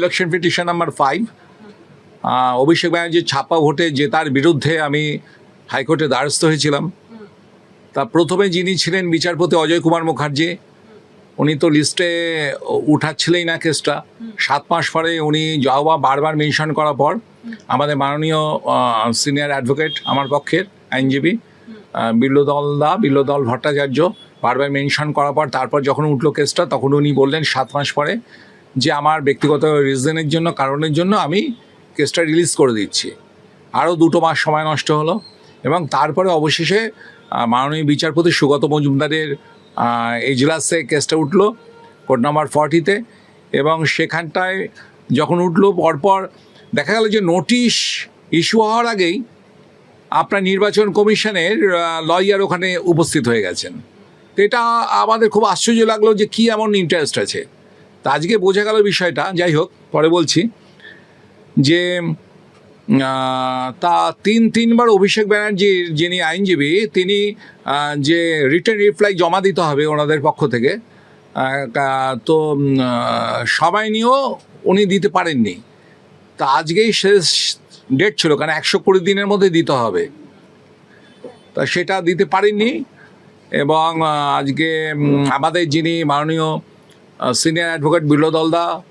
Election petition number five Abhishek ব্যানার্জির ছাপ্পা ভোটে জেতার বিরুদ্ধে আমি হাইকোর্টে দ্বারস্থ হয়েছিলাম। তা প্রথমে যিনি ছিলেন বিচারপতি অজয় কুমার মুখার্জি, উনি তো লিস্টে উঠাচ্ছিলেই না কেসটা। সাত মাস পরে উনি জবাব বারবার মেনশন করার পর আমাদের মাননীয় সিনিয়র অ্যাডভোকেট আমার পক্ষের আইনজীবী বিল্লদল দা, বিল্লদল ভট্টাচার্য বারবার মেনশন করার পর তারপর যখন উঠল কেসটা, তখন উনি বললেন সাত মাস পরে যে আমার ব্যক্তিগত রিজনের জন্য, কারণের জন্য আমি কেসটা রিলিজ করে দিচ্ছি। আরও দুটো মাস সময় নষ্ট হলো এবং তারপরে অবশেষে মাননীয় বিচারপতি সুগত মজুমদারের এজলাসে কেসটা উঠল কোর্ট নাম্বার ফর্টিতে এবং সেখানটায় যখন উঠল, পরপর দেখা গেল যে নোটিশ ইস্যু হওয়ার আগেই আপনার নির্বাচন কমিশনের লয়ার ওখানে উপস্থিত হয়ে গেছেন। তো এটা আমাদের খুব আশ্চর্য লাগল যে কি এমন ইন্টারেস্ট আছে। তা আজকে বোঝা গেল বিষয়টা, যাই হোক, পরে বলছি যে তা তিন, তিনবার অভিষেক ব্যানার্জির যিনি আইনজীবী, তিনি যে রিটার্ন রিপ্লাই জমা দিতে হবে ওনাদের পক্ষ থেকে তো সবাই নিয়েও উনি দিতে পারেননি। তা আজকেই শেষ ডেট ছিল, কারণ একশো কুড়ি দিনের মধ্যে দিতে হবে। তা সেটা দিতে পারেননি এবং আজকে আমাদের যিনি মাননীয় সিনিয়র অ্যাডভোকেট বিল্লদলদা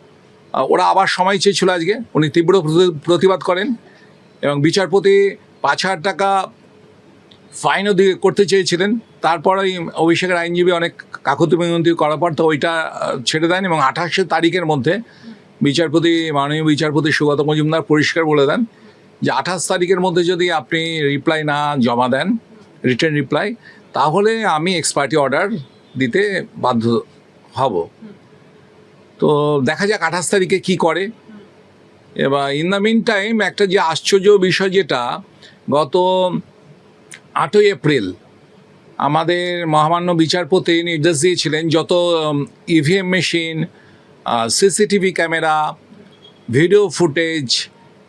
দলদা ওরা আবার সময় চেয়েছিল আজকে। উনি তীব্র প্রতি- প্রতিবাদ করেন এবং বিচারপতি পাঁচ হাজার টাকা ফাইনও দিয়ে করতে চেয়েছিলেন। তারপরে অভিষেকের আইনজীবী অনেক কাকুতি মিনতি করার পর তো ওইটা ছেড়ে দেন এবং আঠাশে তারিখের মধ্যে বিচারপতি, মাননীয় বিচারপতি সুগত মজুমদার পরিষ্কার বলে দেন যে আঠাশ তারিখের মধ্যে যদি আপনি রিপ্লাই না জমা দেন রিটার্ন রিপ্লাই তাহলে আমি এক্সপার্টি অর্ডার দিতে বাধ্য হব। তো দেখা যাক আঠাশ তারিখে কি করে। এবার ইন দ্য মিন টাইম একটা যে আশ্চর্য বিষয় যেটা, গত আটই এপ্রিল আমাদের মহামান্য বিচারপতি নির্দেশ দিয়েছিলেন যত EVM machine CCTV camera video footage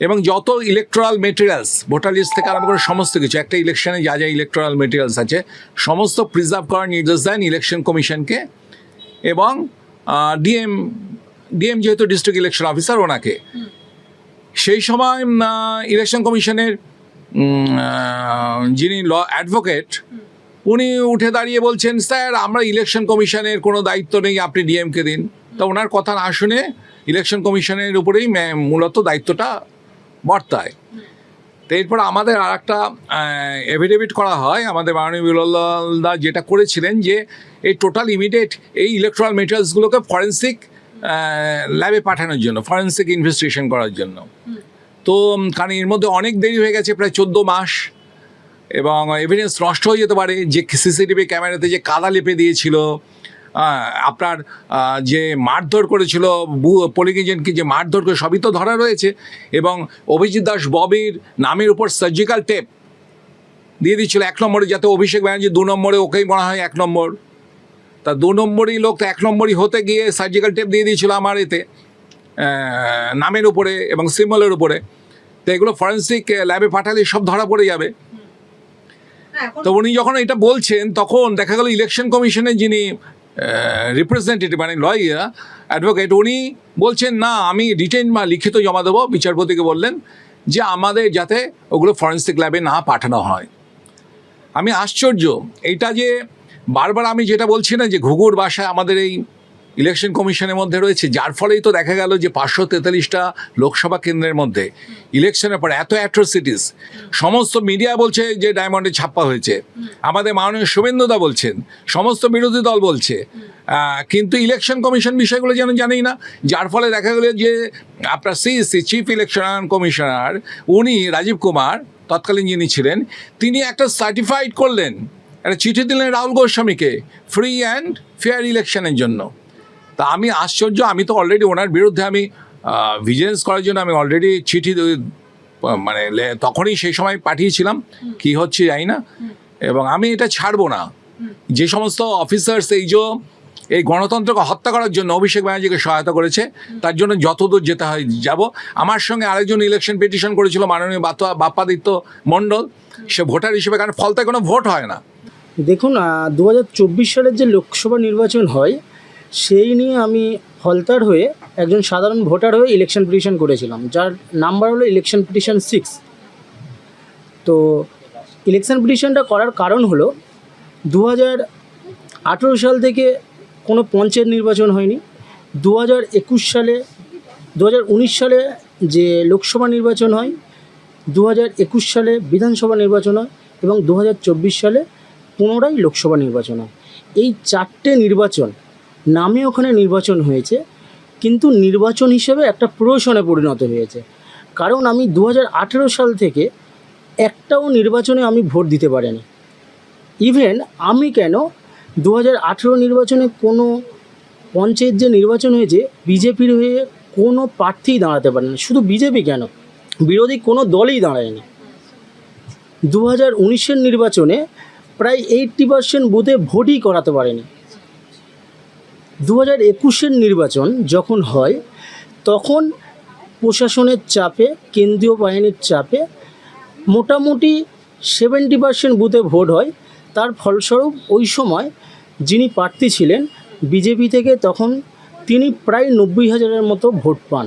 এবং যত ইলেকট্রাল মেটেরিয়ালস ভোটার লিস্ট থেকে আরম্ভ করে সমস্ত কিছু, একটা ইলেকশনে যা যা ইলেকট্রাল মেটেরিয়ালস আছে, সমস্ত প্রিজার্ভ করার নির্দেশ দেন ইলেকশন কমিশনকে এবং ডিএম ডিএম যেহেতু ডিস্ট্রিক্ট ইলেকশন অফিসার ওনাকে, সেই সময় ইলেকশন কমিশনের যিনি ল অ্যাডভোকেট উনি উঠে দাঁড়িয়ে বলছেন, স্যার, আমরা ইলেকশন কমিশনের কোনো দায়িত্ব নেই, আপনি ডিএমকে দিন। তা ওনার কথা না শুনে ইলেকশন কমিশনের উপরেই মূলত দায়িত্বটা বর্তায়। তো এরপর আমাদের আর একটা এভিডেভিট করা হয় আমাদের মাননীয় বিরলদা যেটা করেছিলেন যে এই টোটাল ইমিডিয়েট এই ইলেকট্রাল মেটেরিয়ালসগুলোকে ফরেন্সিক ল্যাবে পাঠানোর জন্য ফরেন্সিক ইনভেস্টিগেশন করার জন্য। তো কারণ এর মধ্যে অনেক দেরি হয়ে গেছে, প্রায় চোদ্দ মাস, এবং এভিডেন্স নষ্ট হয়ে যেতে পারে, যে সিসিটিভি ক্যামেরাতে যে কাদা লেপে দিয়েছিল আপনার যে মারধর করেছিল পোলিং এজেন্টকে যে মারধর করে সবই তো ধরা রয়েছে। এবং অভিজিৎ দাস ববির নামের উপর সার্জিক্যাল টেপ দিয়ে দিচ্ছিল এক নম্বরে যাতে অভিষেক ব্যানার্জি দু নম্বরে ওকেই মনে হয় এক নম্বর। তা দু নম্বরই লোক তো এক নম্বরই হতে গিয়ে সার্জিক্যাল টেপ দিয়ে দিয়েছিল আমার এতে নামের উপরে এবং সিম্বলের উপরে। তো এগুলো ফরেন্সিক ল্যাবে পাঠালে সব ধরা পড়ে যাবে। তো উনি যখন এটা বলছেন তখন দেখা গেল ইলেকশন কমিশনের যিনি রিপ্রেজেন্টেটিভ মানে লয়ার অ্যাডভোকেট উনি বলছেন, না, আমি রিটেন বা লিখিত জমা দেবো। বিচারপতিকে বললেন যে, আমাদের যাতে ওগুলো ফরেন্সিক ল্যাবে না পাঠানো হয়। আমি আশ্চর্য। এইটা যে বারবার আমি যেটা বলছি না যে ঘুঘুর বাসায় আমাদের এই ইলেকশন কমিশনের মধ্যে রয়েছে, যার ফলেই তো দেখা গেল যে পাঁচশো তেতাল্লিশটা লোকসভা কেন্দ্রের মধ্যে ইলেকশনের পর এত অ্যাট্রোসিটিস সমস্ত মিডিয়া বলছে যে ডায়মন্ডে ছাপ্পা হয়েছে। আমাদের মাননীয় শুভেন্দুদা বলছেন, সমস্ত বিরোধী দল বলছে। কিন্তু ইলেকশন কমিশন বিষয়গুলো যেন জানেই না, যার ফলে দেখা গেল যে আপনার সিইসি, চিফ ইলেকশন কমিশনার, উনি রাজীব কুমার, তৎকালীন যিনি ছিলেন, তিনি একটা সার্টিফাইড করলেন, একটা চিঠি দিলেন রাহুল গোস্বামীকে ফ্রি অ্যান্ড ফেয়ার ইলেকশনের জন্য। তা আমি আশ্চর্য আমি তো অলরেডি ওনার বিরুদ্ধে আমি ভিজিলেন্স করার জন্য আমি অলরেডি চিঠি মানে লে- তখনই সেই সময় পাঠিয়েছিলাম কি হচ্ছে জানি না। এবং আমি এটা ছাড়বো না। যে সমস্ত অফিসার্স এই যে এই গণতন্ত্রকে হত্যা করার জন্য অভিষেক ব্যানার্জিকে সহায়তা করেছে তার জন্য যতদূর যেতে হয় যাব। আমার সঙ্গে আরেকজন ইলেকশন পিটিশন করেছিল মাননীয় বাপ্পা বাপ্পাদিত্য মণ্ডল। সে ভোটার হিসেবে কারণ ফলতে কোনো ভোট হয় না। দেখুন দু হাজার চব্বিশ সালের যে লোকসভা নির্বাচন হয় সেই নিয়ে আমি হলতার হয়ে একজন সাধারণ ভোটার হয়ে ইলেকশন পিটিশন করেছিলাম, যার নাম্বার হলো ইলেকশন পিটিশন সিক্স তো ইলেকশন পিটিশনটা করার কারণ হলো দু হাজার আঠেরো সাল থেকে কোনো পঞ্চায়েত নির্বাচন হয়নি। দু হাজার একুশ সালে দু হাজার উনিশ সালে যে লোকসভা নির্বাচন হয় দু হাজার একুশ সালে বিধানসভা নির্বাচন হয় এবং দু হাজার চব্বিশ সালে পুনরায় লোকসভা নির্বাচন হয়। এই চারটে নির্বাচন নামে ওখানে নির্বাচন হয়েছে, কিন্তু নির্বাচন হিসেবে একটা প্রহসনে পরিণত হয়েছে। কারণ আমি দু হাজার আঠেরো সাল থেকে একটাও নির্বাচনে আমি ভোট দিতে পারিনি। ইভেন আমি কেন দু হাজার আঠেরো নির্বাচনে কোনো পঞ্চায়েত যে নির্বাচন হয়েছে, বিজেপির হয়ে কোনো প্রার্থীই দাঁড়াতে পারেনি। শুধু বিজেপি কেন? বিরোধী কোনো দলই দাঁড়ায়নি। দু হাজার নির্বাচনে প্রায় এইট্টি পার্সেন্ট বুথে ভোটই করাতে পারেনি। দু হাজার একুশের নির্বাচন যখন হয়, তখন প্রশাসনের চাপে, কেন্দ্রীয় বাহিনীর চাপে মোটামুটি সেভেন্টি পার্সেন্ট বুথে ভোট হয়। তার ফলস্বরূপ ওই সময় যিনি প্রার্থী ছিলেন, বিজেপি থেকে তখন তিনি প্রায় নব্বই হাজারের মতো ভোট পান।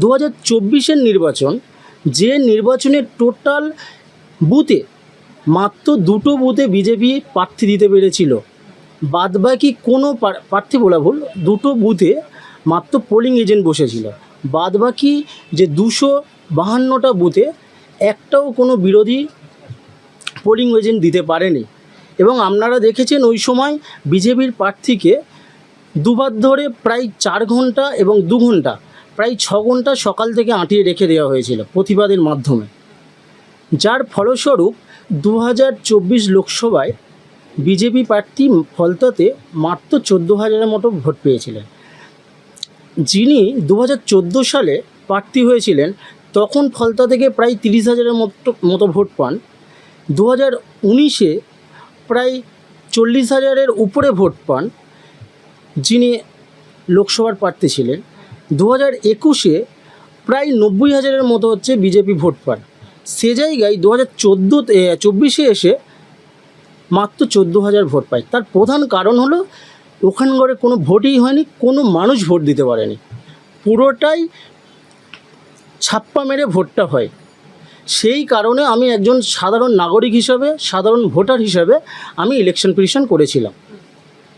দু হাজার চব্বিশের নির্বাচন, যে নির্বাচনের টোটাল বুথে মাত্র দুটো বুথে বিজেপি প্রার্থী দিতে পেরেছিল। বাদবাকি কোনো প্রার্থী বলা ভুল, দুটো বুথে মাত্র পোলিং এজেন্ট বসেছিল। বাদবাকি যে দুশো বাহান্নটা বুথে একটাও কোনো বিরোধী পোলিং এজেন্ট দিতে পারেনি। এবং আপনারা দেখেছেন ওই সময় বিজেপির প্রার্থীকে দুবার ধরে প্রায় চার ঘণ্টা এবং দু ঘণ্টা, প্রায় ছ ঘণ্টা সকাল থেকে আঁটিয়ে রেখে দেওয়া হয়েছিল প্রতিবাদের মাধ্যমে। যার ফলস্বরূপ দু হাজার চব্বিশ লোকসভায় বিজেপি প্রার্থী ফলতাতে মাত্র চোদ্দ হাজারের মতো ভোট পেয়েছিলেন। যিনি দু হাজার চোদ্দ সালে প্রার্থী হয়েছিলেন, তখন ফলতা থেকে প্রায় তিরিশ হাজারের মতো মতো ভোট পান। দু হাজার উনিশে প্রায় চল্লিশ হাজারের উপরে ভোট পান যিনি লোকসভার প্রার্থী ছিলেন। দু হাজার একুশে প্রায় নব্বই হাজারের মতো হচ্ছে বিজেপি ভোট পান। সে জায়গায় দু হাজার চোদ্দোতে, চব্বিশে এসে মাত্র চোদ্দ হাজার ভোট পায় তার প্রধান কারণ হলো ওখানগড়ে কোনো ভোটই হয়নি কোনো মানুষ ভোট দিতে পারেনি। পুরোটাই ছাপ্পা মেরে ভোটটা হয়। সেই কারণে আমি একজন সাধারণ নাগরিক হিসাবে সাধারণ ভোটার হিসাবে আমি ইলেকশন পিটিশন করেছিলাম।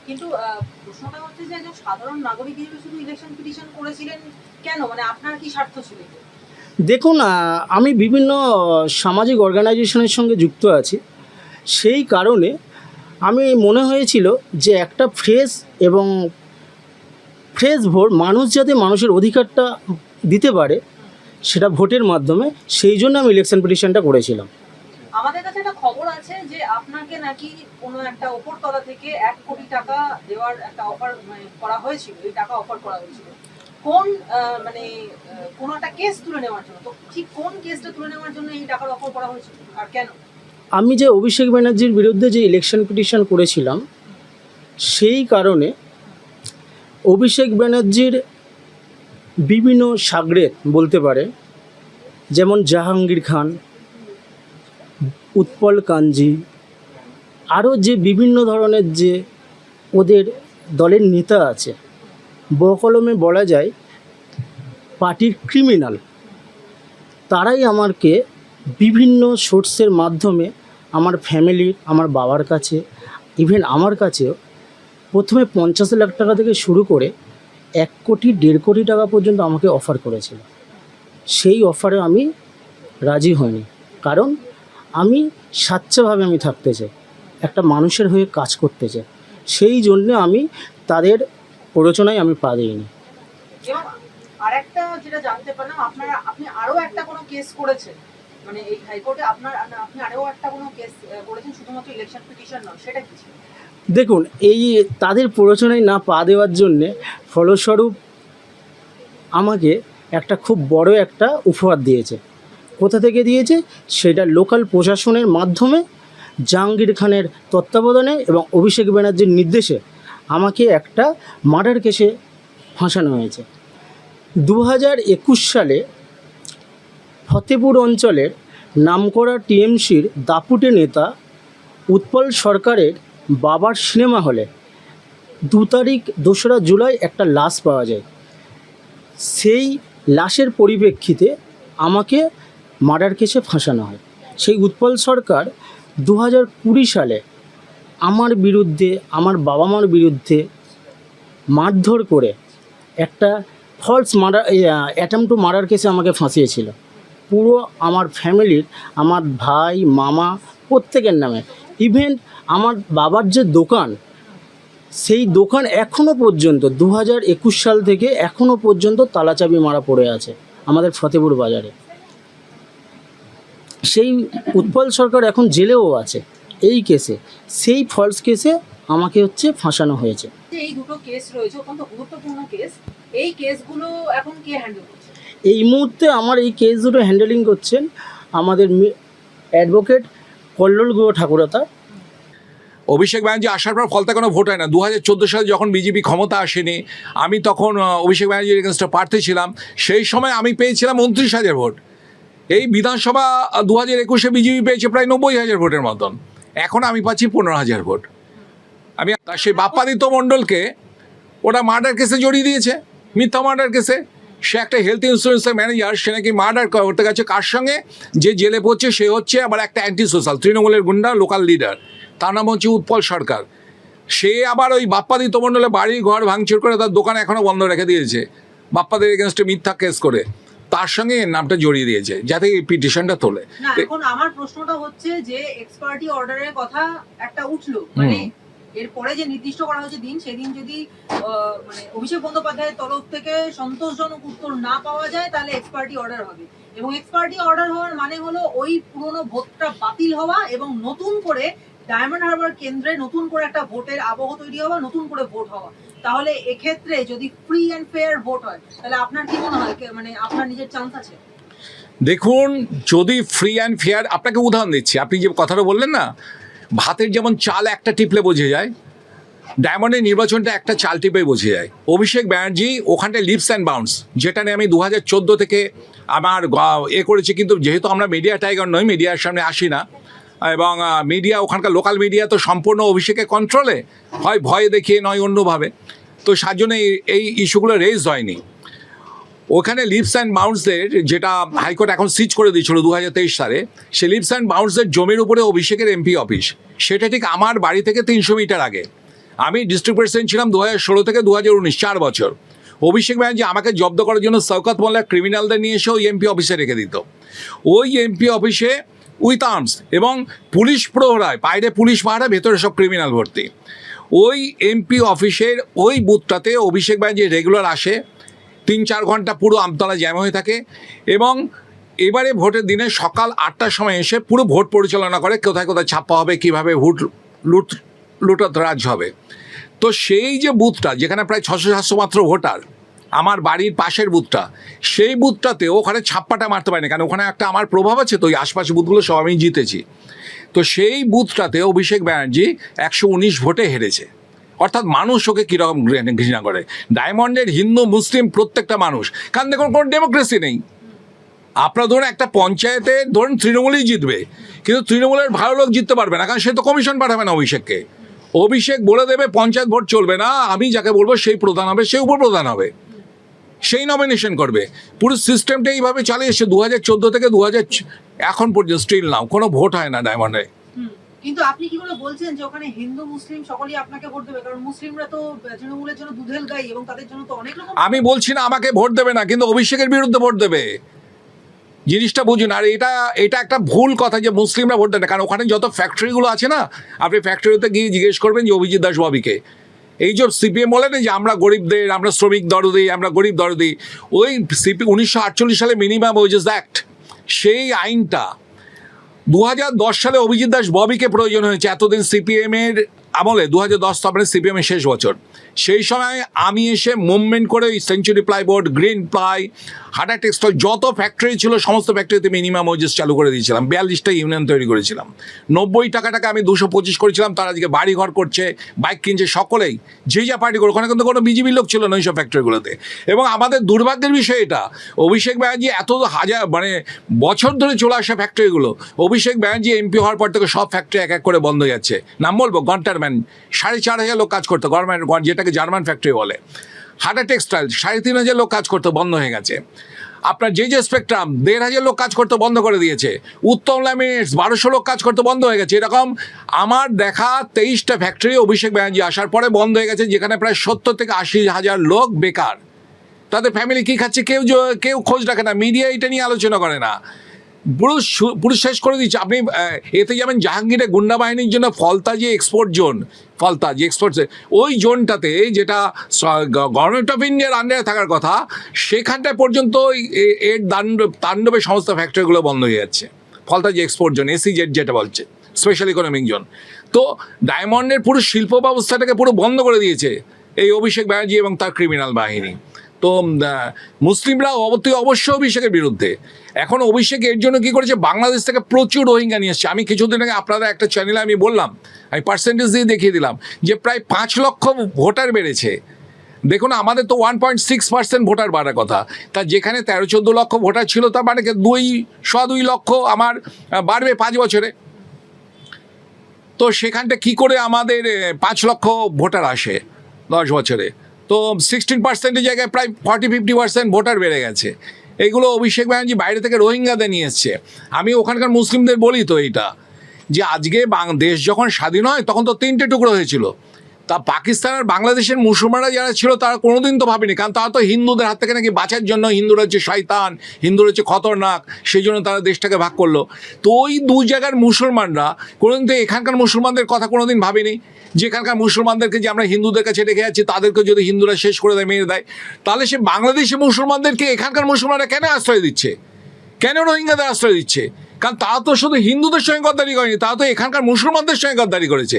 কিন্তু প্রশ্নটা হচ্ছে যে সাধারণ নাগরিক হিসেবে শুধু ইলেকশন পিটিশন করেছিলেন কেন? মানে আপনার কি স্বার্থ ছিল দেখুন আমি বিভিন্ন সামাজিক অর্গানাইজেশনের সঙ্গে যুক্ত আছি। সেই কারণে আমি মনে হয়েছিল যে একটা ফ্রেশ এবং ফ্রেশ ভোট মানুষ যাতে মানুষের অধিকারটা দিতে পারে সেটা ভোটের মাধ্যমে, সেই জন্য আমি ইলেকশন পিটিশনটা করেছিলাম। আমাদের কাছে একটা খবর আছে যে আপনাকে নাকি কোনো একটা ওপর তলা থেকে এক কোটি টাকা দেওয়ার একটা অফার মানে করা হয়েছিল, এই টাকা অফার করা হয়েছিল। কোন মানে কোনো একটা কেস তুলে নেওয়ার জন্য, তো ঠিক কোন কেসটা তুলে নেওয়ার জন্য এই টাকার অফার করা হয়েছিল, আর কেন? আমি যে অভিষেক ব্যানার্জির বিরুদ্ধে যে ইলেকশন পিটিশন করেছিলাম, সেই কারণে অভিষেক ব্যানার্জির বিভিন্ন সাগরেদ বলতে পারে, যেমন জাহাঙ্গীর খান, উৎপল কাঞ্জি, আরও যে বিভিন্ন ধরনের যে ওদের দলের নেতা আছে, বকলমে বলা যায় পার্টির ক্রিমিনাল তারাই আমাকে বিভিন্ন সোর্সের মাধ্যমে আমার ফ্যামিলির আমার বাবার কাছে ইভেন আমার কাছেও প্রথমে পঞ্চাশ লাখ টাকা থেকে শুরু করে এক কোটি, দেড় কোটি টাকা পর্যন্ত আমাকে অফার করেছিল। সেই অফারে আমি রাজি হইনি। কারণ আমি স্বাচ্ছাভাবে আমি থাকতে চাই, একটা মানুষের হয়ে কাজ করতে চাই। সেই জন্য আমি তাদের প্ররোচনায় আমি পা দিইনি। আরেকটা যেটা জানতে পারলাম, আপনারা, আপনি আরও একটা কোনো কেস করেছেন? মানে এই হাইকোর্টে আপনার আপনি একটা কোনো কেস করেছেন, শুধুমাত্র ইলেকশন পিটিশন নয়, সেটা কি দেখুন, এই তাদের প্ররোচনায় না পা দেওয়ার জন্যে ফলস্বরূপ আমাকে একটা খুব বড় একটা উপহার দিয়েছে। কোথা থেকে দিয়েছে? সেটা লোকাল প্রশাসনের মাধ্যমে জাহাঙ্গীর খানের তত্ত্বাবধানে এবং অভিষেক ব্যানার্জির নির্দেশে আমাকে একটা মার্ডার কেসে ফাঁসানো হয়েছে। দু হাজার একুশ সালে ফতেপুর অঞ্চলের নামকরা টিএমসির দাপুটে নেতা উৎপল সরকারের বাবার সিনেমা হলে দু তারিখ দোসরা জুলাই একটা লাশ পাওয়া যায়। সেই লাশের পরিপ্রেক্ষিতে আমাকে মার্ডার কেসে ফাঁসানো হয়। সেই উৎপল সরকার দু হাজার কুড়ি সালে আমার বিরুদ্ধে, আমার বাবা মার বিরুদ্ধে মারধর করে একটা false murder attempt to murder কেসে আমাকে ফাঁসিয়েছিল। পুরো আমার ফ্যামিলির আমার ভাই, মামা, প্রত্যেকের নামে। ইভেন আমার বাবার যে দোকান, সেই দোকান এখনও পর্যন্ত দু হাজার একুশ সাল থেকে এখনও পর্যন্ত তালাচাবি মারা পড়ে আছে আমাদের ফতেপুর বাজারে। সেই উৎপল সরকার এখন জেলেও আছে এই কেসে সেই ফলস কেসে আমাকে হচ্ছে ফাঁসানো হয়েছে। এই দুটো কেস রয়েছে, অত্যন্ত গুরুত্বপূর্ণ কেস এই কেসগুলো এখন কে হ্যান্ডেল করছে? এই মুহূর্তে আমার এই কেস দুটো হ্যান্ডেলিং করছেন আমাদের অ্যাডভোকেট কল্লোল গুহ ঠাকুরতা। অভিষেক ব্যানার্জি আসার পর ফলতে কোনো ভোট হয় না। দু হাজার চোদ্দ সালে যখন বিজেপি ক্ষমতা আসেনি, আমি তখন অভিষেক ব্যানার্জির এগেনস্টে প্রার্থী ছিলাম। সেই সময় আমি পেয়েছিলাম উনত্রিশ হাজার ভোট। এই বিধানসভা দু হাজার একুশে বিজেপি পেয়েছে প্রায় নব্বই হাজার ভোটের মতন। এখন আমি পাচ্ছি পনেরো হাজার ভোট। আমি সেই বাপ্পাদিত্য মণ্ডলকে ওরা মার্ডার কেসে জড়িয়ে দিয়েছে, মিথ্যা মার্ডার কেসে সে একটা হেলথ ইন্স্যুরেন্সের ম্যানেজার সে নাকি মার্ডার করতে গেছে কার সঙ্গে? যে জেলে পড়ছে সে হচ্ছে আবার একটা অ্যান্টি সোশ্যাল তৃণমূলের গুন্ডা লোকাল লিডার তার নাম হচ্ছে উৎপল সরকার। সে আবার ওই বাপ্পাদিত্য মণ্ডলে বাড়ি ঘর ভাঙচুর করে তার দোকান এখনও বন্ধ রেখে দিয়েছে। বাপ্পাদের এগেনস্টে মিথ্যা কেস করে। তার সঙ্গে এর নামটা জড়িয়ে দিয়েছে যাতে এই পিটিশনটা তোলে। এখন আমার প্রশ্নটা হচ্ছে যে এক্সপার্টি অর্ডারের কথা একটা উঠল। মানে এরপরে যে নির্দিষ্ট করা হয়েছে দিন, সেদিন যদি মানে অভিষেক বন্দ্যোপাধ্যায়ের তরফ থেকে সন্তোষজনক উত্তর না পাওয়া যায়, তাহলে এক্সপার্টি অর্ডার হবে। এবং এক্সপার্টি অর্ডার হওয়ার মানে হলো ওই পুরনো ভোটটা বাতিল হওয়া এবং নতুন করে ডায়মন্ড হারবার কেন্দ্রে নতুন করে একটা ভোটের আবহ তৈরি হওয়া, নতুন করে ভোট হওয়া। তাহলে এক্ষেত্রে যদি ফ্রি অ্যান্ড ফেয়ার ভোট হয়, তাহলে আপনার কি মনে হয়? মানে আপনার নিজের চান্স আছে? দেখুন, যদি ফ্রি অ্যান্ড ফেয়ার আপনাকে উদাহরণ দিচ্ছি। আপনি যে কথাটা বললেন না ভাতের যেমন চাল একটা টিপলে বোঝা যায়, ডায়মন্ডের নির্বাচনটা একটা চাল টিপে বোঝা যায়। অভিষেক ব্যানার্জি ওখানটায় লিপস অ্যান্ড বাউন্স যেটা নিয়ে আমি দু হাজার চোদ্দ থেকে আমার এ করেছি, কিন্তু যেহেতু আমরা মিডিয়া টাইগার নই মিডিয়ার সামনে আসি না, এবং মিডিয়া ওখানকার লোকাল মিডিয়া তো সম্পূর্ণ অভিষেকের কন্ট্রোলে হয় ভয় দেখিয়ে, নয় অন্যভাবে। তো সার জন্য এই- এই ইস্যুগুলো রেজ হয়নি। ওখানে লিপস অ্যান্ড বাউন্সদের যেটা হাইকোর্ট এখন সিজ করে দিয়েছিল দু হাজার তেইশ সালে সে লিপস অ্যান্ড বাউন্সদের জমির উপরে অভিষেকের এমপি অফিস সেটা ঠিক আমার বাড়ি থেকে তিনশো মিটার আগে। আমি ডিস্ট্রিক্ট প্রেসিডেন্ট ছিলাম দু ষোলো থেকে দু হাজার উনিশ, চার বছর। অভিষেক ব্যানার্জি আমাকে জব্দ করার জন্য সৌকত মোল্লা ক্রিমিনালদের নিয়ে এসে ওই এমপি অফিসে রেখে দিত। ওই এমপি অফিসে উইথ আর্মস এবং পুলিশ প্রহরায়, বাইরে পুলিশ পাহারা ভেতরে সব ক্রিমিনাল ভর্তি। ওই এমপি অফিসের ওই বুথটাতে অভিষেক ব্যানার্জি রেগুলার আসে। তিন চার ঘণ্টা পুরো আমতলা জ্যাম হয়ে থাকে এবং এবারে ভোটের দিনে সকাল আটটার সময় এসে পুরো ভোট পরিচালনা করে কোথায় কোথায় ছাপ্পা হবে, কীভাবে ভোট লুট, লুটত রাজ হবে। তো সেই যে বুথটা, যেখানে প্রায় ছশো সাতশো মাত্র ভোটার, আমার বাড়ির পাশের বুথটা, সেই বুথটাতে ওখানে ছাপ্পাটা মারতে পারেনি, কারণ ওখানে একটা আমার প্রভাব আছে, তো ওই আশপাশে বুথগুলো সব আমি জিতেছি। তো সেই বুথটাতে অভিষেক ব্যানার্জি একশো উনিশ ভোটে হেরেছে। অর্থাৎ মানুষ ওকে কীরকম ঘৃণা- করে? ডায়মন্ডের হিন্দু, মুসলিম প্রত্যেকটা মানুষ। কারণ দেখুন, কোনো ডেমোক্রেসি নেই। আপনার ধরুন একটা পঞ্চায়েতে ধরুন তৃণমূলই জিতবে, কিন্তু তৃণমূলের ভালো লোক জিততে পারবে না, কারণ সে তো কমিশন পাঠাবে না অভিষেককে। অভিষেক বলে দেবে, পঞ্চায়েত ভোট চলবে না, আমি যাকে বলব সেই প্রধান হবে সেই উপপ্রধান হবে। সেই নমিনেশন করবে। পুরো সিস্টেমটা এইভাবে চালিয়ে এসছে দু হাজার চোদ্দ থেকে দু হাজার এখন পর্যন্ত স্টিল নাও কোনো ভোট হয় না ডায়মন্ডে। কিন্তু আপনি কি করে বলছেন যে ওখানে হিন্দু, মুসলিম সকলেই আপনাকে ভোট দেবে? কারণ মুসলিমরা তো তৃণমূলের জন্য দুধেল গাই এবং তাদের জন্য তো অনেক রকম আমি বলছি না আমাকে ভোট দেবে না, কিন্তু অভিষেকের বিরুদ্ধে ভোট দেবে। জিনিসটা বুঝুন, আর এটা এটা একটা ভুল কথা যে মুসলিমরা ভোট দেয় না, কারণ ওখানে যত ফ্যাক্টরিগুলো আছে না, আপনি ফ্যাক্টরিতে গিয়ে জিজ্ঞেস করবেন যে অভিজিৎ দাস ববিকে। এই যে সিপিএম বলে না যে আমরা গরিবদের, আমরা শ্রমিক দরদি, আমরা গরিব দরদি, ওই সিপি উনিশশো আটচল্লিশ সালে মিনিমাম ওয়েজেস অ্যাক্ট সেই আইনটা দু সালে অভিজিৎ দাস ববিকে প্রয়োজন হয়েছে। এতদিন সিপিএমের আমলে দু হাজার দশ তারপরে সিপিএমের শেষ বছর। সেই সময় আমি এসে মুভমেন্ট করে ওই সেঞ্চুরি প্লাইবোর্ড গ্রিন প্লাই হাটা টেক্সটাইল যত ফ্যাক্টরি ছিল, সমস্ত ফ্যাক্টরিতে মিনিমাম ওয়েজেস চালু করে দিয়েছিলাম। বিয়াল্লিশটা ইউনিয়ন তৈরি করেছিলাম। নব্বই টাকাটাকে আমি দুশো পঁচিশ করেছিলাম, তারা আজকে বাড়ি ঘর করছে বাইক কিনছে, সকলেই। যে যা পার্টি করে ওখানে কিন্তু কোনো বিজেপি লোক ছিল না ওইসব ফ্যাক্টরিগুলোতে এবং আমাদের দুর্ভাগ্যের বিষয় এটা, অভিষেক ব্যানার্জি এত হাজার মানে বছর ধরে চলে আসা ফ্যাক্টরিগুলো অভিষেক ব্যানার্জি এমপি হওয়ার পর থেকে সব ফ্যাক্টরি এক এক করে বন্ধ যাচ্ছে। নাম বলব, ঘণ্টার সিমেন্ট সাড়ে চার হাজার লোক কাজ করতো, গভর্নমেন্ট, যেটাকে জার্মান ফ্যাক্টরি বলে। হাটা টেক্সটাইল সাড়ে তিন হাজার লোক কাজ করতে, বন্ধ হয়ে গেছে। আপনার যে যে স্পেকট্রাম দেড় হাজার লোক কাজ করতে, বন্ধ করে দিয়েছে। উত্তম ল্যামিনেটস বারোশো লোক কাজ করতে, বন্ধ হয়ে গেছে। এরকম আমার দেখা তেইশটা ফ্যাক্টরি অভিষেক ব্যানার্জি আসার পরে বন্ধ হয়ে গেছে, যেখানে প্রায় সত্তর থেকে আশি হাজার লোক বেকার। তাদের ফ্যামিলি কী খাচ্ছে? কেউ কেউ খোঁজ রাখে না। মিডিয়া এটা নিয়ে আলোচনা করে না। পুরো পুরো শেষ করে দিচ্ছে। আপনি এতে যাবেন জাহাঙ্গীরের গুন্ডা বাহিনীর জন্য ফলতা যে এক্সপোর্ট জোন ফলতা যে এক্সপোর্ট ওই জোনটাতে যেটা গভর্নমেন্ট অফ ইন্ডিয়ার আন্ডারে থাকার কথা, সেখানটায় পর্যন্ত এর তাণ্ডব তাণ্ডবে সমস্ত ফ্যাক্টরিগুলো বন্ধ হয়ে যাচ্ছে। ফলতা যে এক্সপোর্ট জোন এসি জেড যেটা বলছে স্পেশাল ইকোনমিক জোন তো ডায়মন্ডের পুরো শিল্প ব্যবস্থাটাকে পুরো বন্ধ করে দিয়েছে এই অভিষেক ব্যানার্জি এবং তার ক্রিমিনাল বাহিনী। তো মুসলিমরা অবতি অবশ্যই অভিষেকের বিরুদ্ধে। এখন অভিষেক এর জন্য কি করেছে? বাংলাদেশ থেকে প্রচুর রোহিঙ্গা নিয়ে এসছে আমি কিছুদিন আগে আপনাদের একটা চ্যানেলে আমি বললাম, আমি পার্সেন্টেজ দিয়ে দেখিয়ে দিলাম, যে প্রায় পাঁচ লক্ষ ভোটার বেড়েছে। দেখুন, আমাদের তো one point six percent voter বাড়ার কথা। তা যেখানে তেরো, চোদ্দ লক্ষ ভোটার ছিল, তার মানে দুই শ দুই লক্ষ আমার বাড়বে পাঁচ বছরে? তো সেখানটা কি করে আমাদের পাঁচ লক্ষ ভোটার আসে দশ বছরে? তো সিক্সটিন পার্সেন্টের জায়গায় প্রায় ফর্টি ফিফটি পার্সেন্ট ভোটার বেড়ে গেছে। এগুলো অভিষেক ব্যানার্জি বাইরে থেকে রোহিঙ্গাদের নিয়ে এসছে। আমি ওখানকার মুসলিমদের বলি তো এইটা, যে আজকে দেশ যখন স্বাধীন হয়, তখন তো তিনটে টুকরো হয়েছিল। তা পাকিস্তান আর বাংলাদেশের মুসলমানরা যারা ছিল তারা কোনোদিন তো ভাবেনি। কারণ তারা তো হিন্দুদের হাত থেকে নাকি বাঁচার জন্য হিন্দুরা হচ্ছে শয়তান, হিন্দুরা হচ্ছে খতরনাক, সেই জন্য তারা দেশটাকে ভাগ করল। তো ওই দু জায়গার মুসলমানরা কোনোদিন তো এখানকার মুসলমানদের কথা কোনোদিন ভাবেনি? যে এখানকার মুসলমানদেরকে যে আমরা হিন্দুদের কাছে রেখে যাচ্ছি, তাদেরকে যদি হিন্দুরা শেষ করে দেয়, মেরে দেয়, তাহলে সে বাংলাদেশি মুসলমানদেরকে এখানকার মুসলমানরা কেন আশ্রয় দিচ্ছে? কেন রোহিঙ্গাদের আশ্রয় দিচ্ছে? কারণ তারা তো শুধু হিন্দুদের সঙ্গে গদ্দারি করেনি, তারা তো এখানকার মুসলমানদের সঙ্গে গদ্দারি করেছে।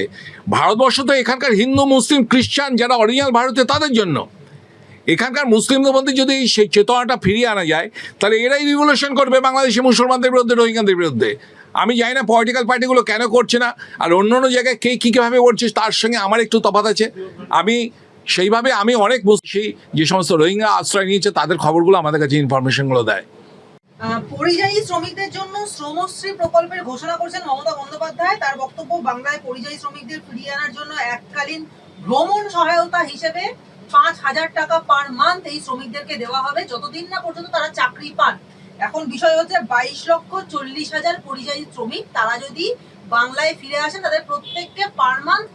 ভারতবর্ষ তো এখানকার হিন্দু, মুসলিম, খ্রিস্টান যারা অরিজিনাল ভারতে তাদের জন্য। এখানকার মুসলিমদের মধ্যে যদি সেই চেতনাটা ফিরিয়ে আনা যায়, তাহলে এরাই রিভলিউশন করবে বাংলাদেশি মুসলমানদের বিরুদ্ধে, রোহিঙ্গাদের বিরুদ্ধে। আমি জানি না পলিটিক্যাল পার্টিগুলো কেন করছে না, আর অন্য অন্য জায়গায় কে কী কীভাবে করছে, তার সঙ্গে আমার একটু তফাৎ আছে। আমি সেইভাবে আমি অনেক বুঝছি যে সমস্ত রোহিঙ্গা আশ্রয় নিয়েছে, তাদের খবরগুলো আমাদের কাছে ইনফরমেশনগুলো দেয়। পরিযায়ী শ্রমিকদের জন্য শ্রমশ্রী প্রকল্পের ঘোষণা করছেন মমতা বন্দ্যোপাধ্যায়। তার বক্তব্য, বাংলায় পরিযায়ী শ্রমিকদের ফিরিয়ে আনার জন্য এককালীন ভ্রমণ সহায়তা হিসেবে পাঁচ হাজার টাকা পার মান্থ এই শ্রমিকদেরকে দেওয়া হবে। যতদিন না পর্যন্ত তারা চাকরি পান। এখন বিষয় হচ্ছে, বাইশ লক্ষ চল্লিশ হাজার পরিযায়ী শ্রমিক, তারা যদি বাংলায় ফিরে আসেন, তাদের প্রত্যেককে পার মান্থ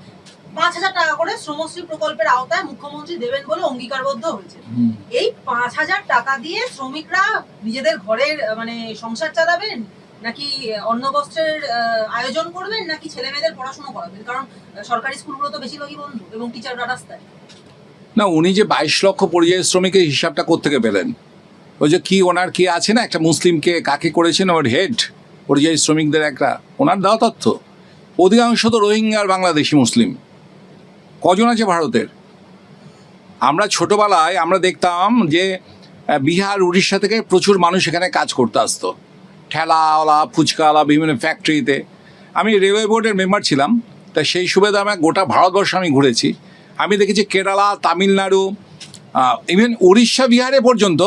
পাঁচ হাজার টাকা করে শ্রমশ্রী প্রকল্পের আওতায় মুখ্যমন্ত্রী দেবেন বলে অঙ্গীকারবদ্ধ হয়েছে। এই পাঁচ হাজার টাকা দিয়ে শ্রমিকরা নিজেদের ঘরের মানে সংসার চালাবেন নাকি অন্ন বস্ত্রের আয়োজন করবেন নাকি ছেলে মেয়েদের পড়াশোনা করাবেন? কারণ সরকারি স্কুলগুলো তো বেশিরভাগই বন্ধ এবং টিচাররা রাস্তায়। না উনি যে বাইশ লক্ষ পরিযায়ী শ্রমিকের হিসাবটা কোত্থেকে পেলেন? ওই যে কি ওনার কি আছে না একটা মুসলিমকে কাকে করেছেন ওর হেড পরিযায়ী শ্রমিকদের একটা ওনার দেওয়া তথ্য? অধিকাংশ তো রোহিঙ্গা আর বাংলাদেশি মুসলিম। কজন আছে ভারতের? আমরা ছোটবেলায় আমরা দেখতাম যে বিহার, উড়িষ্যা থেকে প্রচুর মানুষ এখানে কাজ করতে আসতো। ঠেলাওয়ালা, ফুচকাওয়ালা, বিভিন্ন ফ্যাক্টরিতে আমি রেলওয়ে বোর্ডের মেম্বার ছিলাম, তা সেই সুবিধা আমি গোটা ভারতবর্ষ আমি ঘুরেছি। আমি দেখেছি কেরালা, তামিলনাড়ু ইভেন উড়িষ্যা, বিহারে পর্যন্ত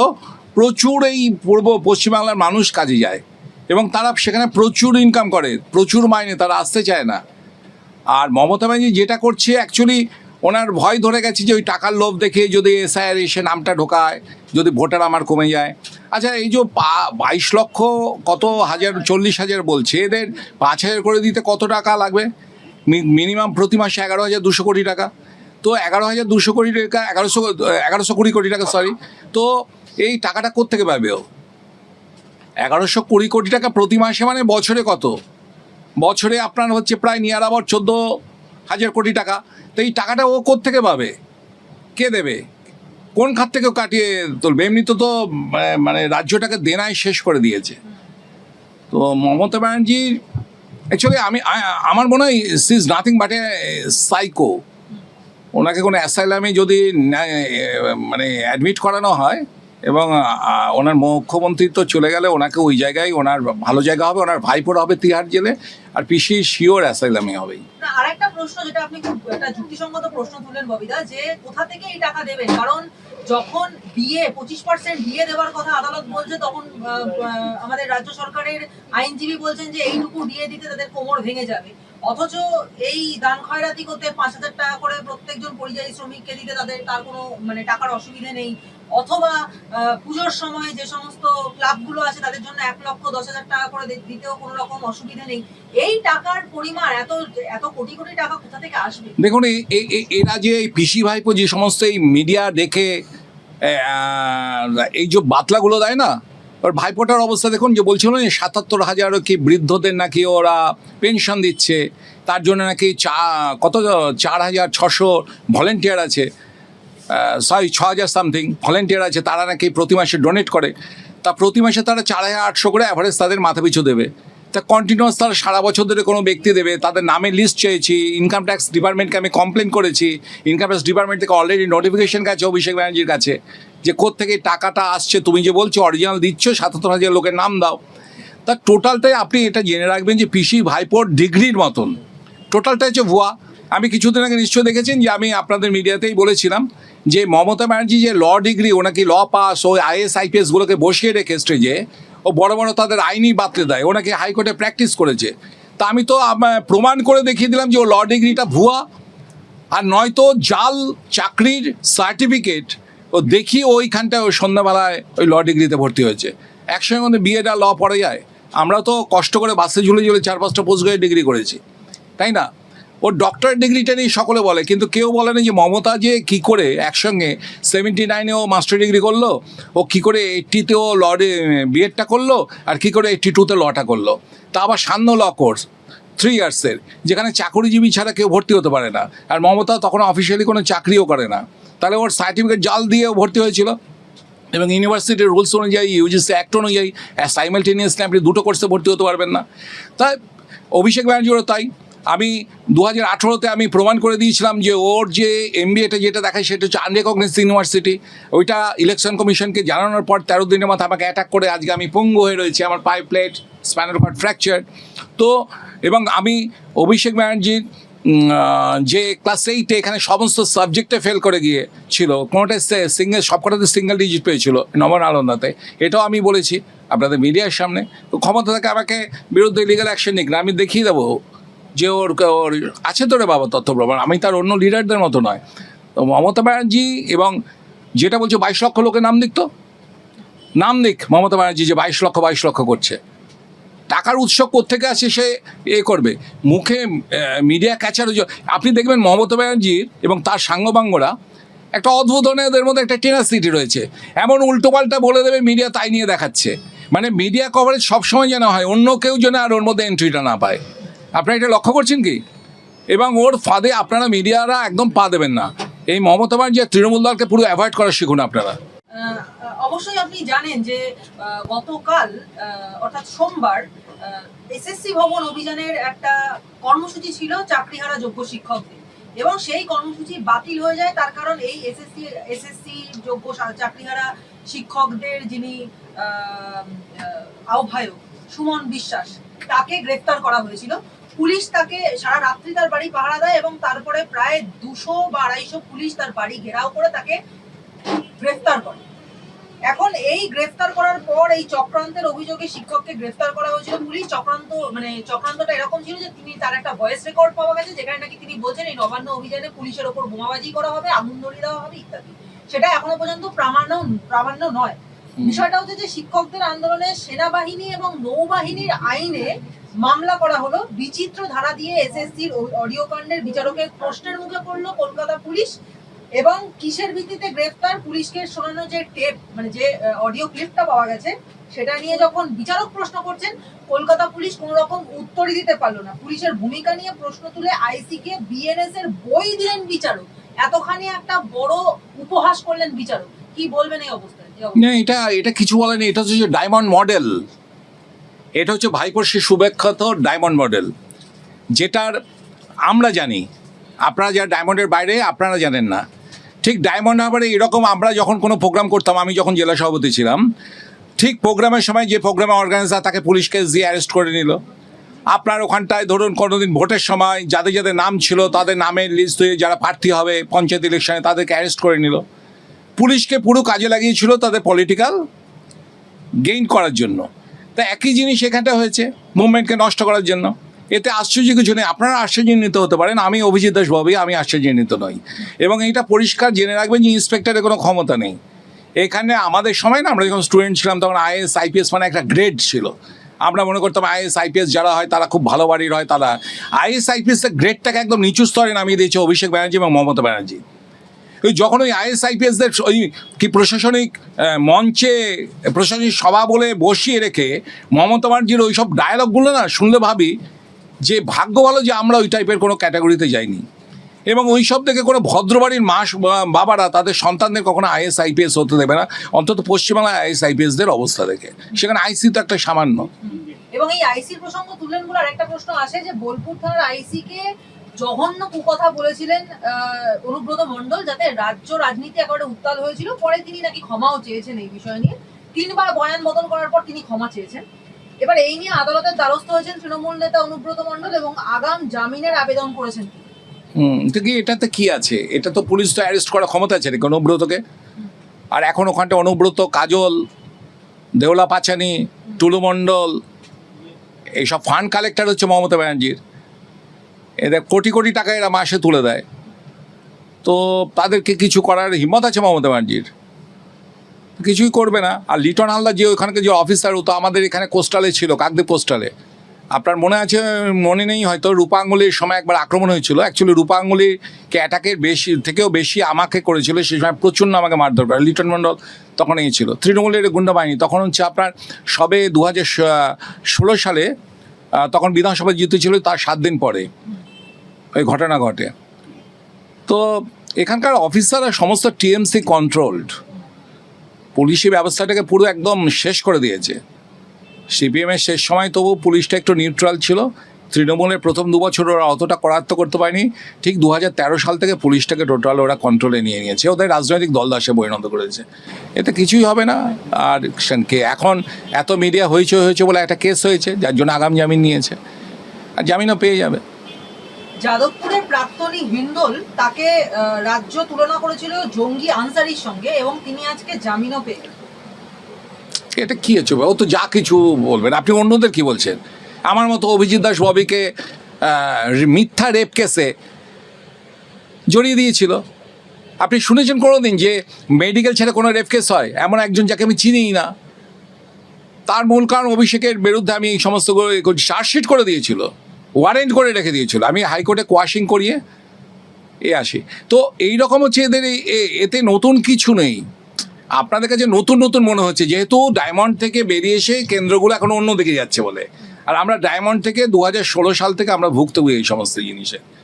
প্রচুর এই পূর্ব, পশ্চিমবাংলার মানুষ কাজে যায়। এবং তারা সেখানে প্রচুর ইনকাম করে, প্রচুর মাইনে, তারা আসতে চায় না। আর মমতা ব্যানার্জি যেটা করছে অ্যাকচুয়ালি ওনার ভয় ধরে গেছে যে ওই টাকার লোভ দেখে যদি এসআইআর এসে নামটা ঢোকায়, যদি ভোটার আমার কমে যায়। আচ্ছা এই যে বাইশ লক্ষ কত হাজার, চল্লিশ হাজার বলছে, এদের পাঁচ হাজার করে দিতে কত টাকা লাগবে? মিনিমাম প্রতি মাসে এগারো হাজার দুশো কোটি টাকা। তো এগারো হাজার দুশো কোটি টাকা, এগারোশো এগারোশো কুড়ি কোটি টাকা সরি তো এই টাকাটা কোত্থেকে পাবে ও? এগারোশো কুড়ি কোটি টাকা প্রতি মাসে মানে বছরে কত? বছরে আপনার হচ্ছে প্রায় নিয়ার আবার চোদ্দ হাজার কোটি টাকা। তো এই টাকাটা ও কোত্থেকে পাবে? কে দেবে? কোন খাত থেকে কাটিয়ে তুলবে? এমনি তো তো মানে- রাজ্যটাকে দেনায় শেষ করে দিয়েছে। তো মমতা ব্যানার্জি অ্যাকচুয়ালি আমি আমার মনে হয় he's nothing but a psycho ওনাকে কোনো অ্যাসাইলামে যদি মানে অ্যাডমিট করানো হয় এবং ওনার মুখ্যমন্ত্রী তো চলে গেলে ওনাকে ওই জায়গায় ওনার ভালো জায়গা হবে, ওনার ভাইপোর হবে তিহার জেলে, আর পিসি শিওর অ্যাসাইলামে হবেই। আরেকটা প্রশ্ন যেটা আপনি খুব, একটা যুক্তিসঙ্গত প্রশ্ন তুললেন ববিদা যে কোথা থেকে এই টাকা দেবেন? কারণ যখন বিয়ে, পঁচিশ পার্সেন্ট বিয়ে দেওয়ার কথা আদালত বলছে, তখন আমাদের রাজ্য সরকারের আইনজীবী বলছেন যে এইটুকু দিয়ে দিতে তাদের কোমর ভেঙে যাবে। অথচ এই দান খয়রাতি করতে পাঁচ হাজার টাকা করে প্রত্যেকজন পরিযায়ী শ্রমিককে দিতে তাদের তার কোনো মানে টাকার অসুবিধে নেই। অথবা পুজোর সময় যে সমস্ত ক্লাবগুলো আছে তাদের জন্য এক লক্ষ দশ হাজার টাকা করে দিতেও কোনো রকম অসুবিধা নেই। এই টাকার পরিমাণ এত এত কোটি কোটি টাকা কোথা থেকে আসবে? দেখুন এরা যে এই পিসি ভাইপো যে সমস্ত এই মিডিয়া দেখে এই যে বাতলাগুলো দেয় না ওর ভাইপোটার অবস্থা দেখুন, যে বলছিল না, সাতাত্তর হাজার কি বৃদ্ধদের নাকি ওরা পেনশন দিচ্ছে, তার জন্য নাকি চা, কত, চার হাজার ছশো ভলেন্টিয়ার আছে সরি ছ হাজার সামথিং ভলেন্টিয়ার আছে, তারা নাকি প্রতি মাসে ডোনেট করে, তা প্রতি মাসে তারা চার হাজার আটশো করে অ্যাভারেজ তাদের মাথা পিছু দেবে। তা কন্টিনিউয়াস তারা সারা বছর ধরে কোনো ব্যক্তি দেবে, তাদের নামে লিস্ট চেয়েছি ইনকাম ট্যাক্স ডিপার্টমেন্টকে আমি কমপ্লেন করেছি ইনকাম ট্যাক্স ডিপার্টমেন্ট থেকে অলরেডি নোটিফিকেশন গেছে অভিষেক ব্যানার্জির কাছে, যে থেকে টাকাটা আসছে, তুমি যে বলছো অরিজিনাল দিচ্ছ, সাতাত্তর হাজার লোকের নাম দাও। তা টোটালটাই আপনি এটা জেনে রাখবেন যে পিসি ভাইপোর ডিগ্রির মতন। টোটালটা হচ্ছে ভুয়া। আমি কিছুদিন আগে নিশ্চয়ই দেখেছেন যে আমি আপনাদের মিডিয়াতেই বলেছিলাম যে মমতা ব্যানার্জি যে ল ডিগ্রি ও নাকি ল পাস ও আইএস আইপিএসগুলোকে বসিয়ে রেখে স্টেজে ও বড় বড় তাদের আইনি বাতলে দেয়। ওনাকে নাকি হাইকোর্টে প্র্যাকটিস করেছে। তা আমি তো প্রমাণ করে দেখিয়ে দিলাম যে ও ল ডিগ্রিটা ভুয়া। আর নয়তো জাল চাকরির সার্টিফিকেট ও দেখি ওইখানটায় ওই সন্ধ্যাবেলায় ওই ল ডিগ্রিতে ভর্তি হয়েছে। একসঙ্গে মধ্যে আর ল পড়ে যায়। আমরা তো কষ্ট করে বাসে ঝুলে ঝুলে চার পাঁচটা পোস্ট গ্রাজুয়েট ডিগ্রি করেছি। তাই না? ওর ডক্টরেট ডিগ্রিটা নিয়ে সকলে বলে, কিন্তু কেউ বলে না যে মমতা যে কী করে একসঙ্গে সেভেন্টি নাইনেও মাস্টার ডিগ্রি করল, ও কী করে এইট্টিতেও ল বিএডটা করল, আর কী করে এইট্টি টুতে লটা করল। তা আবার সান্য ল কোর্স থ্রি ইয়ার্সের যেখানে চাকরিজীবী ছাড়া কেউ ভর্তি হতে পারে না, আর মমতা তখন অফিসিয়ালি কোনো চাকরিও করে না। তাহলে ওর সার্টিফিকেট জাল দিয়েও ভর্তি হয়েছিল, এবং ইউনিভার্সিটির রুলস অনুযায়ী ইউজিসি অ্যাক্ট অনুযায়ী সাইমালটেনিয়াসলি আপনি দুটো কোর্সে ভর্তি হতে পারবেন না। তাই অভিষেক ব্যানার্জিরও তাই। আমি দু হাজার আঠেরোতে আমি প্রমাণ করে দিয়েছিলাম যে ওর যে এমবিএটা যেটা দেখায় সেটা হচ্ছে আনরেকগনাইজ ইউনিভার্সিটি ওইটা ইলেকশন কমিশনকে জানানোর পর তেরো দিনের মাথায় আমাকে অ্যাটাক করে আজকে আমি পঙ্গু হয়ে রয়েছি, আমার পাই প্লেট স্প্যানাল কর্ড ফ্র্যাকচার তো, এবং আমি অভিষেক ব্যানার্জির যে ক্লাস এইটে এখানে সমস্ত সাবজেক্টে ফেল করে গিয়ে ছিল কোনোটাই সিঙ্গেল সবকটাতে সিঙ্গেল ডিজিট পেয়েছিল নবন আনন্দাতে এটাও আমি বলেছি আপনাদের মিডিয়ার সামনে। তো ক্ষমতা থেকে আমাকে বিরুদ্ধে লিগাল অ্যাকশন নিক না, আমি দেখিয়ে দেবো। যে ওর ওর আছে তো রে বাবা তথ্য প্রমাণ। আমি তার অন্য লিডারদের মতো নয়। তো মমতা ব্যানার্জি এবং যেটা বলছে বাইশ লক্ষ লোকের নাম দিক তো? নাম দিক মমতা ব্যানার্জি যে বাইশ লক্ষ বাইশ লক্ষ করছে। টাকার উৎস কোথেকে আসে সে এ করবে? মুখে মিডিয়া ক্যাচার আপনি দেখবেন মমতা ব্যানার্জির এবং তার সাঙ্গবাঙ্গরা একটা অদ্ভুত মধ্যে একটা টেনাসিটি রয়েছে। এমন উল্টোপাল্টা বলে দেবে মিডিয়া তাই নিয়ে দেখাচ্ছে। মানে মিডিয়া কভারেজ সবসময় যেন হয়, অন্য কেউ যেন আর ওর মধ্যে এন্ট্রিটা না পায়। আপনারা এটা লক্ষ্য করছেন কি? এবং ওর ফাঁদে আপনারা মিডিয়ারা একদম পা দেবেন না। এই মমতা ব্যানার্জি আর তৃণমূল দলকে পুরো অ্যাভয়েড করা শিখুন আপনারা। অবশ্যই আপনি জানেন যে গতকাল অর্থাৎ সোমবার এসএসসি ভবন অভিযানের একটা কর্মসূচি ছিল চাকরিহারা যোগ্য শিক্ষকদের। এবং সেই কর্মসূচি বাতিল হয়ে যায় তার কারণ এই এসএসসি এসএসসি যোগ্য চাকরিহারা শিক্ষকদের যিনি আহ, আহ্বায়ক সুমন বিশ্বাস তাকে গ্রেফতার করা হয়েছিল। পুলিশ তাকে সারা রাত্রি তার বাড়ি পাহারা দেয় এবং তারপরে প্রায় দুশো বা আড়াইশো পুলিশ তার বাড়ি ঘেরাও করে তাকে গ্রেফতার করে। এখন এই গ্রেফতার করার পর এই চক্রান্তের অভিযোগে শিক্ষককে গ্রেফতার করা হয়েছিল। পুলিশ চক্রান্ত মানে চক্রান্তটা এরকম ছিল যে তিনি তার একটা ভয়েস রেকর্ড পাওয়া গেছে যেখানে নাকি তিনি বলছেন এই নবান্ন অভিযানে পুলিশের ওপর বোমাবাজি করা হবে আগুন ধরিয়ে দেওয়া হবে ইত্যাদি। সেটা এখনও পর্যন্ত প্রামাণ্য প্রামাণ্য নয়। বিষয়টা হচ্ছে যে শিক্ষকদের আন্দোলনে সেনাবাহিনী এবং নৌবাহিনীর আইনে মামলা করা হলো। বিচিত্র ধারা দিয়ে এসএসসির অডিও কাণ্ডের বিচারকের প্রশ্নের মুখে পড়ল কলকাতা পুলিশ এবং কিসের ভিত্তিতে গ্রেফতার পুলিশকে শোনানো যে টেপ মানে যে অডিও ক্লিপটা পাওয়া গেছে, সেটা নিয়ে যখন বিচারক প্রশ্ন করছেন, কলকাতা পুলিশ কোনো রকম উত্তরই দিতে পারল না। পুলিশের ভূমিকা নিয়ে প্রশ্ন তুলে আইসি কে বিএনএস এর বই দিলেন বিচারক। এতখানি একটা বড় উপহাস করলেন বিচারক। কি বলবেন এই অবস্থায়? না, এটা এটা কিছু বলেনি, এটা হচ্ছে ডায়মন্ড মডেল এটা হচ্ছে ভাইপোর সে সুব্যাখ্যাত ডায়মন্ড মডেল, যেটার আমরা জানি, আপনারা যারা ডায়মন্ডের বাইরে, আপনারা জানেন না। ঠিক ডায়মন্ড হারবারে এরকম আমরা যখন কোনো প্রোগ্রাম করতাম, আমি যখন জেলা সভাপতি ছিলাম, ঠিক প্রোগ্রামের সময় যে প্রোগ্রামে অর্গানাইজার তাকে পুলিশ কেস দিয়ে অ্যারেস্ট করে নিল। আপনার ওখানটায় ধরুন কোনোদিন ভোটের সময় যাদের যাদের নাম ছিল, তাদের নামের লিস্ট হয়ে যারা প্রার্থী হবে পঞ্চায়েত ইলেকশনে তাদেরকে অ্যারেস্ট করে নিল। পুলিশকে পুরো কাজে লাগিয়েছিল তাদের পলিটিক্যাল গেইন করার জন্য। তা একই জিনিস এখানটা হয়েছে মুভমেন্টকে নষ্ট করার জন্য। এতে আশ্চর্য কিছু নেই, আপনারা আশ্চর্যান্বিত হতে পারেন, আমি অভিজিৎ দাস আমি আশ্চর্যান্বিত নই। এবং এটা পরিষ্কার জেনে রাখবেন যে ইন্সপেক্টরের কোনো ক্ষমতা নেই। এখানে আমাদের সময় না, আমরা যখন স্টুডেন্ট ছিলাম, তখন আইএস আইপিএস মানে একটা গ্রেড ছিল। আমরা মনে করতাম আইএস আইপিএস যারা হয়, তারা খুব ভালো বাড়ির হয়, তারা। আইএস আইপিএসের গ্রেডটাকে একদম নিচু স্তরে নামিয়ে দিয়েছে অভিষেক ব্যানার্জি এবং মমতা ব্যানার্জি। ওই যখন ওই আইএস আইপিএসদের ওই কি প্রশাসনিক মঞ্চে, প্রশাসনিক সভা বলে বসিয়ে রেখে মমতা ব্যানার্জির ওই সব ডায়ালগগুলো না শুনলে ভাবি যে ভাগ্য ভালো যে আমরা ওই টাইপের কোনো ক্যাটাগরিতে যাইনি। এবং ওই সব থেকে কোনো ভদ্রবাড়ির মাস বাবারা তাদের সন্তানদের কখনো আইএস আইপিএস হতে দেবে না। অন্তত পশ্চিমবাংলায় আইএস আইপিএসদের অবস্থা দেখে। সেখানে আইসি তো একটা সামান্য। এবং এই আইসির প্রসঙ্গ তুললেন বলে আরেকটা প্রশ্ন আসে যে বোলপুর থানার আইসি কে জঘন্য কুকথা বলেছিলেন অনুব্রত মণ্ডল যাতে রাজ্য রাজনীতি একেবারে উত্তাল হয়েছিল। পরে তিনি নাকি ক্ষমাও চেয়েছেন এই বিষয় নিয়ে। তিনবার বয়ান বদল করার পর তিনি ক্ষমা চেয়েছেন। এবার এই নিয়ে আদালতের দ্বারস্থ হয়েছেন তৃণমূল নেতা অনুব্রত মণ্ডল এবং আগাম জামিনের আবেদন করেছেন। হুম, তো এটাতে কি আছে? এটা তো পুলিশ তো অ্যারেস্ট করার ক্ষমতা আছে নাকি অনুব্রতকে? আর এখন ওখানটা অনুব্রত, কাজল, দেওলা পাচানি টুলু মণ্ডল, এইসব ফান্ড কালেক্টর হচ্ছে মমতা ব্যানার্জির। এদের কোটি কোটি টাকা এরা মাসে তুলে দেয়। তো তাদেরকে কিছু করার হিম্মত আছে মমতা ব্যানার্জির? কিছুই করবে না। আর লিটন হালদার যে ওখানকে যে অফিসার ও তো আমাদের এখানে কোস্টালে ছিল, কাকদ্বীপ কোস্টালে আপনার মনে আছে, মনে নেই হয়তো রূপাঙ্গুলির সময় একবার আক্রমণ হয়েছিল? অ্যাকচুয়ালি রূপাঙ্গুলিকে অ্যাটাকের বেশি, থেকেও বেশি আমাকে করেছিল সেই সময় প্রচণ্ড আমাকে মারধর করে। লিটন মণ্ডল তখন এই ছিল। তৃণমূলের গুন্ডা বাহিনী, তখন হচ্ছে আপনার সবে দু হাজার ষোলো সালে তখন বিধানসভা জিতেছিল, তার সাত দিন পরে। ওই ঘটনা ঘটে। তো এখানকার অফিসাররা সমস্ত টিএমসি কন্ট্রোলড পুলিশি ব্যবস্থাটাকে পুরো একদম শেষ করে দিয়েছে। সিপিএমের শেষ সময় তবু পুলিশটা একটু নিউট্রাল ছিল। তৃণমূলের প্রথম দু বছর ওরা অতটা করায়ত্ত করতে পারেনি। ঠিক দু হাজার তেরো সাল থেকে পুলিশটাকে টোটাল ওরা কন্ট্রোলে নিয়ে নিয়েছে। ওদের রাজনৈতিক দলদাসে পরিণত করেছে। এতে কিছুই হবে না। আর কে এখন এত মিডিয়া হয়েছে হয়েছে বলে একটা কেস হয়েছে, যার জন্য আগাম জামিন নিয়েছে। আর জামিনও পেয়ে যাবে। যাদবপুরের প্রাক্তনী হিন্দল তাকে রাজ্য তুলনা করেছিল জঙ্গি আনসারির সঙ্গে এবং তিনি আজকে জামিনও পেয়ে এটা কি হচ্ছে? ও তো যা কিছু বলবেন। আপনি অন্যদের কি বলছেন? আমার মতো অভিজিৎ দাস ববিকে মিথ্যা রেপ কেসে জড়িয়ে দিয়েছিল। আপনি শুনেছেন দিন যে মেডিকেল ছেড়ে কোনো রেপ কেস হয়? এমন একজন যাকে আমি চিনিই না। তার মূল কারণ অভিষেকের বিরুদ্ধে আমি এই সমস্ত চার্জশিট করে দিয়েছিল। ওয়ারেন্ট করে রেখে দিয়েছিল। আমি হাইকোর্টে কোয়াশিং করিয়ে এ আসি। তো এই রকম হচ্ছে এদের এই- এতে নতুন কিছু নেই। আপনাদের কাছে নতুন নতুন মনে হচ্ছে, যেহেতু ডায়মন্ড থেকে বেরিয়ে এসে কেন্দ্রগুলো এখন অন্যদিকে যাচ্ছে বলে। আর আমরা ডায়মন্ড থেকে দু হাজার ষোলো সাল থেকে আমরা ভুক্তভোগী এই সমস্ত জিনিসে।